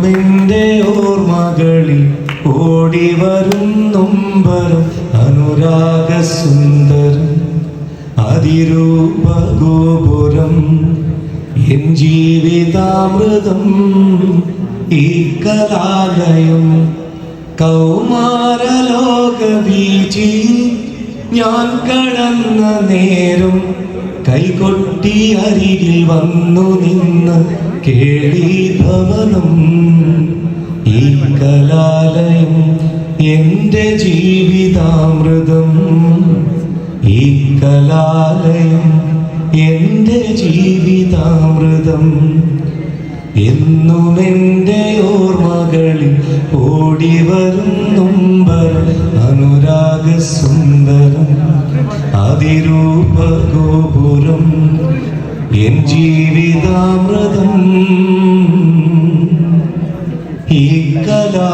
എന്നുമെന്റെ ഓർമ്മകളിൽ ഓടി വരുന്നുംബരം അനുരാഗ സുന്ദര അതിരൂപ അതിരൂപഗോപുരം എൻ ജീവിതാമൃതം ഈ കലാലയം കൗമാരലോക വീചി ഞാൻ കടന്ന നേരം കൈകൊട്ടി അരികിൽ വന്നു നിന്ന് കേളി ഭവനം. ഈ കലാലയം എന്റെ ജീവിതാമൃതം. ഈ കലാലയം എന്റെ ജീവിതാമൃതം. എന്നും എന്റെ ഓർമ്മകളിൽ ഓടി വരുന്നുമ്പർ അനുരാഗസുന്ദരം. അനുരാഗ സുന്ദരം അതിരൂപഗോപുരം എൻ ജീവിതാമൃതം. ഈ കലാ